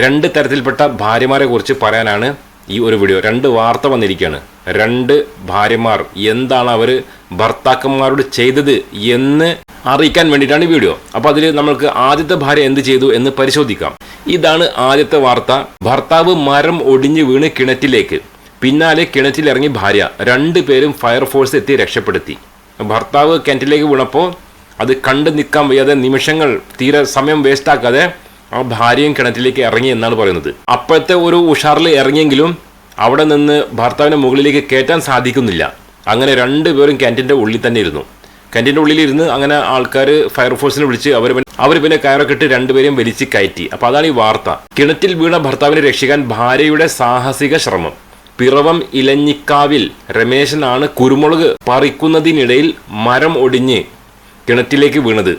രണ്ട് തരത്തിൽപ്പെട്ട ഭാര്യമാരെ കുറിച്ച് പറയാനാണ് ഈ ഒരു വീഡിയോ രണ്ട് വാർത്ത വന്നിരിക്കുകയാണ്. രണ്ട് ഭാര്യമാർ എന്താണ് അവർ ഭർത്താക്കന്മാരോട് ചെയ്തത് എന്ന് അറിയിക്കാൻ വേണ്ടിയിട്ടാണ് ഈ വീഡിയോ അപ്പോൾ അതിൽ നമ്മൾക്ക് ആദ്യത്തെ ഭാര്യ എന്ത് ചെയ്തു എന്ന് പരിശോധിക്കാം. ഇതാണ് ആദ്യത്തെ വാർത്ത. ഭർത്താവ് മരം ഒടിഞ്ഞു വീണ് കിണറ്റിലേക്ക്. പിന്നാലെ കിണറ്റിലിറങ്ങി ഭാര്യ. രണ്ടു രണ്ടുപേരും ഫയർഫോഴ്സ് എത്തി രക്ഷപ്പെടുത്തി. ഭർത്താവ് കിണറ്റിലേക്ക് വീണപ്പോൾ അത് കണ്ടു നിൽക്കാൻ വയ്യാതെ നിമിഷങ്ങൾ തീരെ സമയം വേസ്റ്റാക്കാതെ ആ ഭാര്യയും കിണറ്റിലേക്ക് ഇറങ്ങി എന്നാണ് പറയുന്നത്. അപ്പോഴത്തെ ഒരു ഉഷാറിൽ ഇറങ്ങിയെങ്കിലും അവിടെ നിന്ന് ഭർത്താവിന്റെ മുകളിലേക്ക് കയറ്റാൻ സാധിക്കുന്നില്ല. അങ്ങനെ രണ്ടുപേരും കിണറ്റിന്റെ ഉള്ളിൽ തന്നെ ഇരുന്നു. കിണറ്റിന്റെ ഉള്ളിലിരുന്ന് അങ്ങനെ ആൾക്കാർ ഫയർഫോഴ്സിനെ വിളിച്ച് അവർ അവർ പിന്നെ കയറൊക്കെ ഇട്ട് രണ്ടുപേരെയും വലിച്ച് കയറ്റി. അപ്പോൾ അതാണ് ഈ വാർത്ത. കിണറ്റിൽ വീണ ഭർത്താവിനെ രക്ഷിക്കാൻ ഭാര്യയുടെ സാഹസിക ശ്രമം. പിറവം ഇലഞ്ഞിക്കാവിൽ രമേശനാണ് കുരുമുളക് പറിക്കുന്നതിനിടയിൽ മരം ഒടിഞ്ഞ് കിണറ്റിലേക്ക് വീണത്.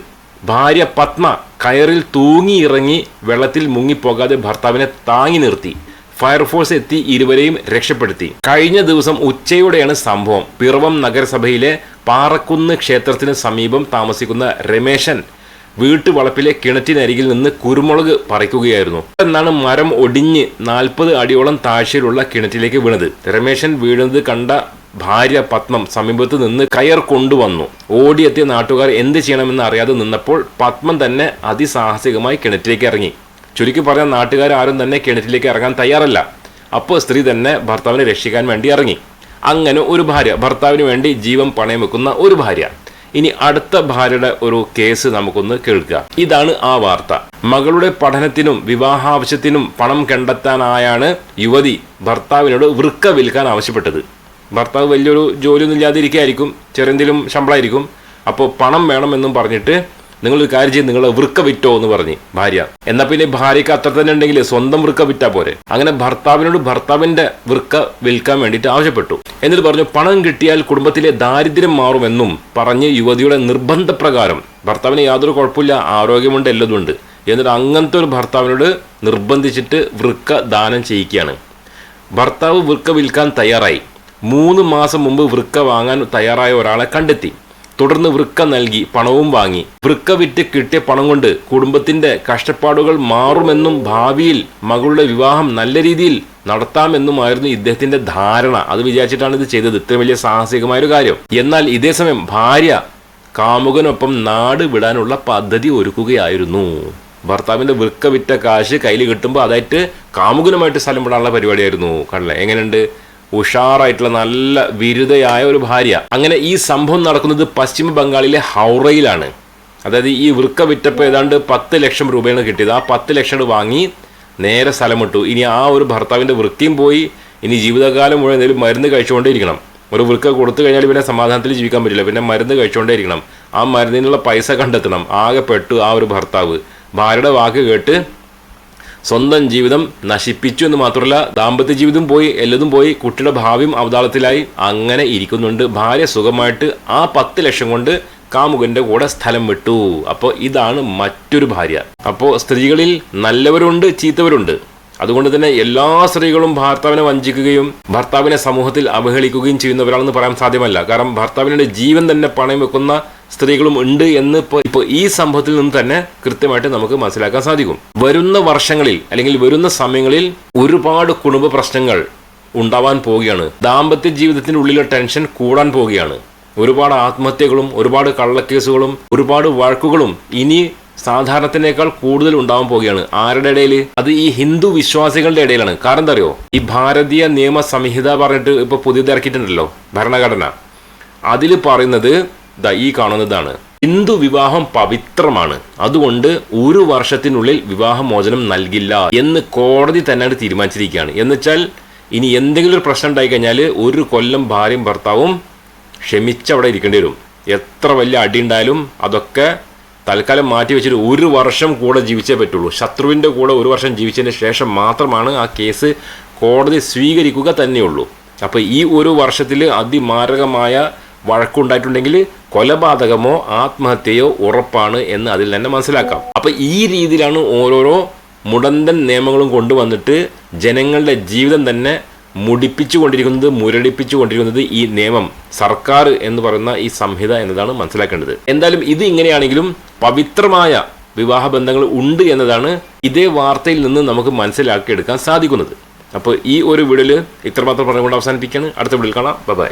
ഭാര്യ പത്മ കയറിൽ തൂങ്ങിയിറങ്ങി വെള്ളത്തിൽ മുങ്ങിപ്പോകാതെ ഭർത്താവിനെ താങ്ങി നിർത്തി. ഫയർഫോഴ്സ് എത്തി ഇരുവരെയും രക്ഷപ്പെടുത്തി. കഴിഞ്ഞ ദിവസം ഉച്ചയോടെയാണ് സംഭവം. പിറവം നഗരസഭയിലെ പാറക്കുന്ന് ക്ഷേത്രത്തിന് സമീപം താമസിക്കുന്ന രമേശൻ വീട്ടുവളപ്പിലെ കിണറ്റിനരികിൽ നിന്ന് കുരുമുളക് പറിക്കുകയായിരുന്നു. എന്നാണ് മരം ഒടിഞ്ഞ് നാൽപ്പത് അടിയോളം താഴ്ചയിലുള്ള കിണറ്റിലേക്ക് വീണത്. രമേശൻ വീഴുന്നത് കണ്ട ഭാര്യ പത്മം സമീപത്ത് നിന്ന് കയർ കൊണ്ടുവന്നു. ഓടിയെത്തിയ നാട്ടുകാർ എന്ത് ചെയ്യണമെന്ന് അറിയാതെ നിന്നപ്പോൾ പത്മം തന്നെ അതിസാഹസികമായി കിണറ്റിലേക്ക് ഇറങ്ങി. ചുരുക്കി പറഞ്ഞ നാട്ടുകാർ ആരും തന്നെ കിണറ്റിലേക്ക് ഇറങ്ങാൻ തയ്യാറല്ല. അപ്പോൾ സ്ത്രീ തന്നെ ഭർത്താവിനെ രക്ഷിക്കാൻ വേണ്ടി ഇറങ്ങി. അങ്ങനെ ഒരു ഭാര്യ ഭർത്താവിന് വേണ്ടി ജീവൻ പണയം വെക്കുന്ന ഒരു ഭാര്യ. ഇനി അടുത്ത ഭാര്യയുടെ ഒരു കേസ് നമുക്കൊന്ന് കേൾക്കുക. ഇതാണ് ആ വാർത്ത. മകളുടെ പഠനത്തിനും വിവാഹാവശ്യത്തിനും പണം കണ്ടെത്താനായാണ് യുവതി ഭർത്താവിനോട് വൃക്ക വിൽക്കാൻ ആവശ്യപ്പെട്ടത്. ഭർത്താവ് വലിയൊരു ജോലിയൊന്നും ഇല്ലാതെ ഇരിക്കുകയായിരിക്കും ചെറിയെന്തെങ്കിലും ശമ്പളമായിരിക്കും. അപ്പോൾ പണം വേണമെന്നും പറഞ്ഞിട്ട് നിങ്ങളൊരു കാര്യം ചെയ്ത് നിങ്ങളെ വൃക്ക വിറ്റോ എന്ന് പറഞ്ഞ് ഭാര്യ. എന്നാൽ പിന്നെ ഭാര്യയ്ക്ക് അത്ര തന്നെ ഉണ്ടെങ്കിൽ സ്വന്തം വൃക്ക വിറ്റാ പോരെ. അങ്ങനെ ഭർത്താവിനോട് ഭർത്താവിന്റെ വൃക്ക വിൽക്കാൻ വേണ്ടിയിട്ട് ആവശ്യപ്പെട്ടു. എന്നിട്ട് പറഞ്ഞു പണം കിട്ടിയാൽ കുടുംബത്തിലെ ദാരിദ്ര്യം മാറുമെന്നും പറഞ്ഞ് യുവതിയുടെ നിർബന്ധപ്രകാരം ഭർത്താവിന് യാതൊരു കുഴപ്പമില്ല ആരോഗ്യമുണ്ട് എല്ലതുണ്ട് എന്നിട്ട് അങ്ങനത്തെ ഒരു ഭർത്താവിനോട് നിർബന്ധിച്ചിട്ട് വൃക്ക ദാനം ചെയ്യിക്കുകയാണ്. ഭർത്താവ് വൃക്ക വിൽക്കാൻ തയ്യാറായി. മൂന്ന് മാസം മുമ്പ് വൃക്ക വാങ്ങാൻ തയ്യാറായ ഒരാളെ കണ്ടെത്തി. തുടർന്ന് വൃക്ക നൽകി പണവും വാങ്ങി. വൃക്ക വിറ്റ് കിട്ടിയ പണം കൊണ്ട് കുടുംബത്തിന്റെ കഷ്ടപ്പാടുകൾ മാറുമെന്നും ഭാവിയിൽ മകളുടെ വിവാഹം നല്ല രീതിയിൽ നടത്താമെന്നുമായിരുന്നു ഇദ്ദേഹത്തിന്റെ ധാരണ. അത് വിചാരിച്ചിട്ടാണ് ഇത് ചെയ്തത്. ഇത്രയും വലിയ സാഹസികമായ ഒരു കാര്യം. എന്നാൽ ഇതേ സമയം ഭാര്യ കാമുകനൊപ്പം നാട് വിടാനുള്ള പദ്ധതി ഒരുക്കുകയായിരുന്നു. ഭർത്താവിന്റെ വൃക്ക വിറ്റ കാശ് കയ്യിൽ കിട്ടുമ്പോൾ അതായിട്ട് കാമുകനുമായിട്ട് സ്ഥലം വിടാനുള്ള പരിപാടിയായിരുന്നു. കണ്ടല്ലേ എങ്ങനെയുണ്ട്? ഉഷാറായിട്ടുള്ള നല്ല വിരുദ്ധയായ ഒരു ഭാര്യ. അങ്ങനെ ഈ സംഭവം നടക്കുന്നത് പശ്ചിമ ബംഗാളിലെ ഹൗറയിലാണ്. അതായത് ഈ വൃക്ക വിറ്റപ്പോൾ ഏതാണ്ട് പത്ത് ലക്ഷം രൂപയാണ് കിട്ടിയത്. ആ പത്ത് ലക്ഷം വാങ്ങി നേരെ സ്ഥലം വിട്ടു ഇനി ആ ഒരു ഭർത്താവിന്റെ വൃത്തിയും പോയി ഇനി ജീവിതകാലം മുഴുവൻ എന്തെങ്കിലും മരുന്ന് കഴിച്ചുകൊണ്ടേയിരിക്കണം. ഒരു വൃക്ക കൊടുത്തു കഴിഞ്ഞാൽ പിന്നെ സമാധാനത്തിൽ ജീവിക്കാൻ പറ്റില്ല. പിന്നെ മരുന്ന് കഴിച്ചുകൊണ്ടേയിരിക്കണം. ആ മരുന്നിനുള്ള പൈസ കണ്ടെത്തണം. ആകെ പെട്ടു ആ ഒരു ഭർത്താവ്. ഭാര്യയുടെ വാക്ക് കേട്ട് സ്വന്തം ജീവിതം നശിപ്പിച്ചു എന്ന് മാത്രമല്ല ദാമ്പത്യ ജീവിതം പോയി എല്ലതും പോയി കുട്ടിയുടെ ഭാവിയും അവതാളത്തിലായി അങ്ങനെ ഇരിക്കുന്നുണ്ട്. ഭാര്യ സുഖമായിട്ട് ആ പത്ത് ലക്ഷം കൊണ്ട് കാമുകന്റെ കൂടെ സ്ഥലം വിട്ടു. അപ്പോൾ ഇതാണ് മറ്റൊരു ഭാര്യ. അപ്പോൾ സ്ത്രീകളിൽ നല്ലവരുണ്ട് ചീത്തവരുണ്ട്. അതുകൊണ്ട് തന്നെ എല്ലാ സ്ത്രീകളും ഭർത്താവിനെ വഞ്ചിക്കുകയും ഭർത്താവിനെ സമൂഹത്തിൽ അവഹേളിക്കുകയും ചെയ്യുന്നവരാണെന്ന് പറയാൻ സാധ്യമല്ല. കാരണം ഭർത്താവിന്റെ ജീവൻ തന്നെ പണയം വെക്കുന്ന സ്ത്രീകളും ഉണ്ട് എന്ന് ഇപ്പോൾ ഇപ്പോൾ ഈ സംഭവത്തിൽ നിന്ന് തന്നെ കൃത്യമായിട്ട് നമുക്ക് മനസ്സിലാക്കാൻ സാധിക്കും. വരുന്ന വർഷങ്ങളിൽ അല്ലെങ്കിൽ വരുന്ന സമയങ്ങളിൽ ഒരുപാട് കുടുംബ പ്രശ്നങ്ങൾ ഉണ്ടാവാൻ പോവുകയാണ്. ദാമ്പത്യ ജീവിതത്തിന്റെ ഉള്ളിലെ ടെൻഷൻ കൂടാൻ പോവുകയാണ്. ഒരുപാട് ആത്മഹത്യകളും ഒരുപാട് കള്ളക്കേസുകളും ഒരുപാട് വഴക്കുകളും ഇനി സാധാരണത്തിനേക്കാൾ കൂടുതൽ ഉണ്ടാവാൻ പോവുകയാണ്. ആരുടെ ഇടയിൽ? അത് ഈ ഹിന്ദു വിശ്വാസികളുടെ ഇടയിലാണ്. കാരണം എന്താ അറിയോ? ഈ ഭാരതീയ നിയമ സംഹിത പറഞ്ഞിട്ട് ഇപ്പൊ പുതിയത് ഇറക്കിയിട്ടുണ്ടല്ലോ ഭരണഘടന. അതിൽ പറയുന്നത് ദാ ഈ കാണുന്നതാണ്. ഹിന്ദു വിവാഹം പവിത്രമാണ്. അതുകൊണ്ട് ഒരു വർഷത്തിനുള്ളിൽ വിവാഹമോചനം നൽകില്ല എന്ന് കോടതി തന്നെ തീരുമാനിച്ചിരിക്കുകയാണ്. എന്നുവെച്ചാൽ ഇനി എന്തെങ്കിലും ഒരു പ്രശ്നം ഉണ്ടായി കഴിഞ്ഞാൽ ഒരു കൊല്ലം ഭാര്യയും ഭർത്താവും ക്ഷമിച്ചവിടെ ഇരിക്കേണ്ടി വരും. എത്ര വലിയ അടി ഉണ്ടായാലും അതൊക്കെ തൽക്കാലം മാറ്റി വെച്ചിട്ട് ഒരു വർഷം കൂടെ ജീവിച്ചേ പറ്റുള്ളൂ. ശത്രുവിന്റെ കൂടെ ഒരു വർഷം ജീവിച്ചതിന് ശേഷം മാത്രമാണ് ആ കേസ് കോടതി സ്വീകരിക്കുക തന്നെയുള്ളൂ. അപ്പോൾ ഈ ഒരു വർഷത്തിൽ അതിമാരകമായ വഴക്കുണ്ടായിട്ടുണ്ടെങ്കിൽ കൊലപാതകമോ ആത്മഹത്യയോ ഉറപ്പാണ് എന്ന് അതിൽ തന്നെ മനസ്സിലാക്കാം. അപ്പോൾ ഈ രീതിയിലാണ് ഓരോരോ മുടന്തൻ നിയമങ്ങളും കൊണ്ടുവന്നിട്ട് ജനങ്ങളുടെ ജീവിതം തന്നെ മുടിപ്പിച്ചു കൊണ്ടിരിക്കുന്നത് മുരടിപ്പിച്ചു കൊണ്ടിരിക്കുന്നത് ഈ നിയമം സർക്കാർ എന്ന് പറയുന്ന ഈ സംഹിത എന്നതാണ് മനസ്സിലാക്കേണ്ടത്. എന്തായാലും ഇത് ഇങ്ങനെയാണെങ്കിലും പവിത്രമായ വിവാഹ ബന്ധങ്ങൾ ഉണ്ട് എന്നതാണ് ഇതേ വാർത്തയിൽ നിന്ന് നമുക്ക് മനസ്സിലാക്കിയെടുക്കാൻ സാധിക്കുന്നത്. അപ്പോൾ ഈ ഒരു വീഡിയോയിൽ ഇത്രമാത്രം പറഞ്ഞുകൊണ്ട് അവസാനിപ്പിക്കുകയാണ്. അടുത്ത വീഡിയോയിൽ കാണാം. ബൈ